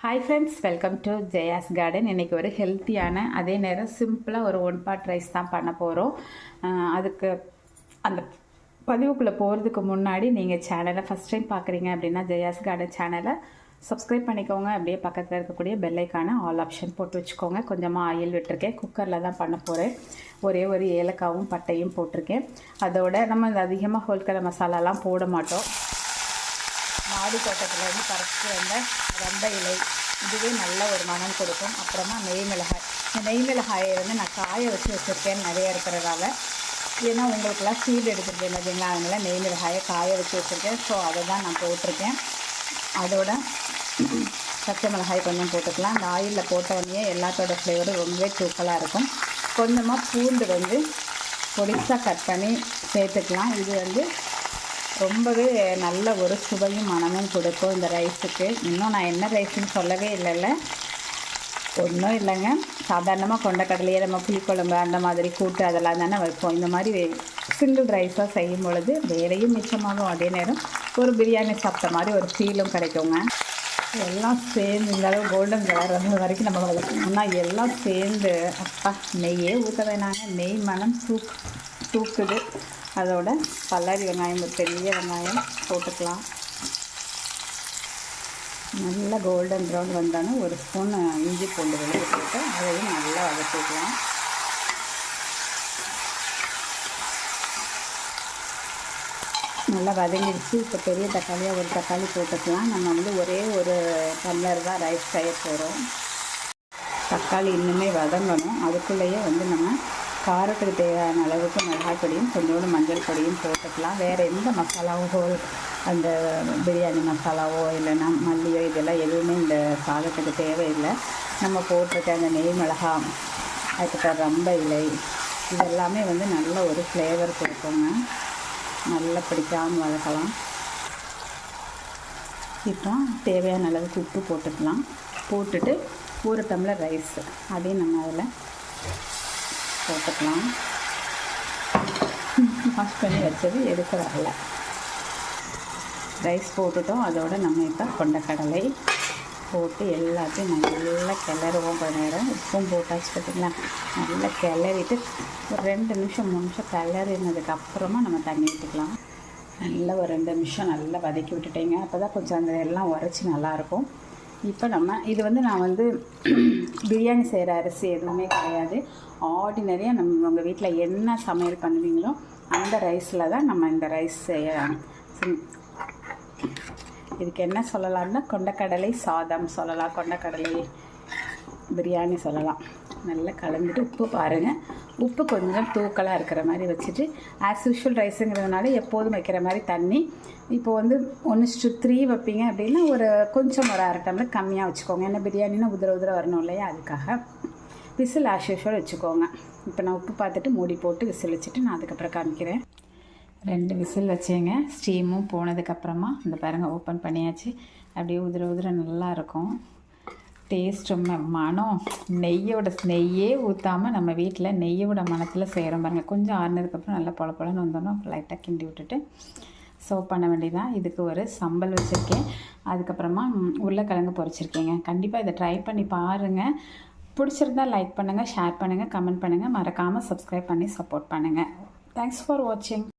Hi friends welcome to Jaya's garden இன்றைக்கி ஒரு ஹெல்த்தியான அதே நேரம் சிம்பிளாக ஒரு ஒன் பாட் ரைஸ் தான் பண்ண போகிறோம் அதுக்கு அந்த பதிவுக்குள்ளே போகிறதுக்கு முன்னாடி நீங்கள் சேனலை ஃபஸ்ட் டைம் பார்க்குறீங்க அப்படின்னா ஜெயாஸ் கார்டன் சேனலை சப்ஸ்கிரைப் பண்ணிக்கோங்க. அப்படியே பக்கத்தில் இருக்கக்கூடிய பெல்லைக்கான ஆல் ஆப்ஷன் போட்டு வச்சுக்கோங்க. கொஞ்சமாக ஆயில் விட்டுருக்கேன். குக்கரில் தான் பண்ண போகிறேன் ஒரே ஒரு ஏலக்காவும் பட்டையும் போட்டிருக்கேன். அதோட நம்ம இந்த அதிகமாக ஹோல்கர மசாலாலாம் போட மாட்டோம். மாடி வந்து பறிச்சு வந்த ரம்ப இலை. இதுவே நல்ல ஒரு மனம் கொடுக்கும். அப்புறமா நெய் மிளகாய். இந்த நெய் மிளகாயை வந்து நான் காய வச்சு வச்சுருக்கேன் நிறைய இருக்கிறதால. ஏன்னா உங்களுக்கெல்லாம் சீடு எடுத்துருக்கேன் பார்த்தீங்களா? அதனால் நெய் மிளகாயை காய வச்சு வச்சுருக்கேன். ஸோ அதை தான் நான் போட்டிருக்கேன். அதோட பச்சை மிளகாய் கொஞ்சம் போட்டுக்கலாம். அந்த ஆயிலில் போட்டவொடனே எல்லாத்தோட ஃப்ளேவரும் ரொம்பவே தூக்கலாக இருக்கும். கொஞ்சமாக பூண்டு வந்து பொடிசாக கட் பண்ணி சேர்த்துக்கலாம். இது வந்து ரொம்பவே நல்ல ஒரு சுவையும் மனமும் கொடுக்கும் இந்த ரைஸுக்கு. இன்னும் நான் என்ன ரைஸுன்னு சொல்லவே இல்லைல்ல. ஒன்றும் இல்லைங்க. சாதாரணமாக கொண்டக்கடலையே நம்ம புளிக்குழம்பு அந்த மாதிரி கூட்டு அதெல்லாம் தானே வைப்போம். இந்த மாதிரி சிங்கிள் ரைஸாக செய்யும் பொழுது வேலையும் மிச்சமாகும். அதே நேரம் ஒரு பிரியாணி சாப்பிட்ட மாதிரி ஒரு ஃபீலும் கிடைக்குங்க. எல்லாம் சேர்ந்து இந்த அளவு கோல்டன் கலர் வந்த வரைக்கும் நம்ம வளர்க்கணும்னா எல்லாம் சேர்ந்து அப்பா நெய்யே ஊற்ற வேணாங்க. நெய் மனம் தூக்கு தூக்குது. அதோட பல்லாரி வெங்காயம் ஒரு பெரிய வெங்காயம் போட்டுக்கலாம். நல்லா கோல்டன் ப்ரௌன் வந்தோன்னே ஒரு ஸ்பூன் இஞ்சி பூண்டு வெளியே போட்டு அதையும் நல்லா வதக்கிக்கலாம். நல்லா வதங்கிடுச்சு. இப்போ பெரிய தக்காளியாக ஒரு தக்காளி போட்டுக்கலாம். நம்ம வந்து ஒரே ஒரு டம்ளர் தான் ரைஸ் செய்ய போகிறோம் தக்காளி இன்னுமே வதங்கணும். அதுக்குள்ளேயே வந்து நம்ம காரத்துக்கு தேவையான அளவுக்கு மிளகாய் பொடியும் கொஞ்சோண்டு மஞ்சள் பொடியும் போட்டுக்கலாம். வேறு எந்த மசாலாவோ அந்த பிரியாணி மசாலாவோ இல்லைன்னா மல்லியோ இதெல்லாம் எதுவுமே இந்த சாதத்துக்கு தேவையில்லை. நம்ம போட்டிருக்க அந்த நெய் மிளகாய் அதுக்கப்புறம் ரம்ப இலை இதெல்லாமே வந்து நல்ல ஒரு ஃப்ளேவர் கொடுக்குங்க. நல்லா பிடிக்காமல் வளர்க்கலாம் இப்போ தேவையான அளவுக்கு உப்பு போட்டுக்கலாம். போட்டுட்டு ஒரு டம்ளர் ரைஸ் அதையும் நம்ம அதில் போட்டுக்கலாம். வாஷ் பண்ணி வச்சது எடுக்க வரல ரைஸ் போட்டுட்டோம். அதோட நம்ம இப்போ கொண்டக்கடலை போட்டு எல்லாத்தையும் நல்லா கிளறுவோம் கொஞ்ச நேரம். உப்பும் போட்டாச்சு பார்த்திங்களா நல்லா கிளறிட்டு ஒரு ரெண்டு நிமிஷம் மூணு நிமிஷம் கிளறினதுக்கு அப்புறமா நம்ம தண்ணி ஊற்றிக்கலாம் நல்லா ஒரு ரெண்டு நிமிஷம் நல்லா வதக்கி விட்டுட்டேங்க. அப்போ தான் கொஞ்சம் அந்த எல்லாம் உரைச்சி நல்லாயிருக்கும் இப்போ நம்ம இது வந்து நான் வந்து பிரியாணி செய்கிற அரிசி எதுவுமே கிடையாது. ஆர்டினரியாக நம்ம உங்கள் வீட்டில் என்ன சமையல் பண்ணுவீங்களோ அந்த ரைஸில் தான் நம்ம இந்த ரைஸ் செய்ய இதுக்கு என்ன சொல்லலாம்னா கொண்டக்கடலை சாதம் சொல்லலாம். கொண்டக்கடலை பிரியாணி சொல்லலாம். நல்லா கலந்துட்டு உப்பு பாருங்கள் உப்பு கொஞ்சம் தூக்கலாக இருக்கிற மாதிரி வச்சுட்டு ஆஸ் யூஷுவல் ரைஸுங்கிறதுனால எப்போதும் வைக்கிற மாதிரி தண்ணி. இப்போ வந்து ஒன்று த்ரீ வைப்பீங்க அப்படின்னா ஒரு கொஞ்சம் ஒரு அரை டம்ளர் கம்மியாக வச்சுக்கோங்க. ஏன்னா பிரியாணினா உதிர உதிர வரணும் இல்லையா? அதுக்காக. விசில் ஆஸ் யூஷுவல் வச்சுக்கோங்க. இப்போ நான் உப்பு பார்த்துட்டு மூடி போட்டு விசில் வச்சுட்டு நான் அதுக்கப்புறம் காமிக்கிறேன். ரெண்டு விசில் வச்சேங்க. ஸ்டீமும் போனதுக்கப்புறமா இந்த பாருங்கள் ஓப்பன் பண்ணியாச்சு. அப்படியே உதிர உதிர நல்லா இருக்கும். டேஸ்ட்டும் மனம் நெய்யோட நெய்யே ஊற்றாமல் நம்ம வீட்டில் நெய்யோட மனத்தில் செய்கிறோம் பாருங்கள் கொஞ்சம் ஆறுனதுக்கப்புறம் நல்லா பொல பொலன்னு வந்தோன்னா லைட்டாக கிண்டி விட்டுட்டு சர்வ் பண்ண வேண்டியதான் இதுக்கு ஒரு சம்பல் வச்சுருக்கேன். அதுக்கப்புறமா உருளைக்கிழங்கு பொறிச்சிருக்கேங்க கண்டிப்பாக இதை ட்ரை பண்ணி பாருங்கள் பிடிச்சிருந்தால் லைக் பண்ணுங்கள் ஷேர் பண்ணுங்கள் கமெண்ட் பண்ணுங்கள் மறக்காமல் சப்ஸ்கிரைப் பண்ணி சப்போர்ட் பண்ணுங்கள் தேங்க்ஸ் ஃபார் வாட்சிங்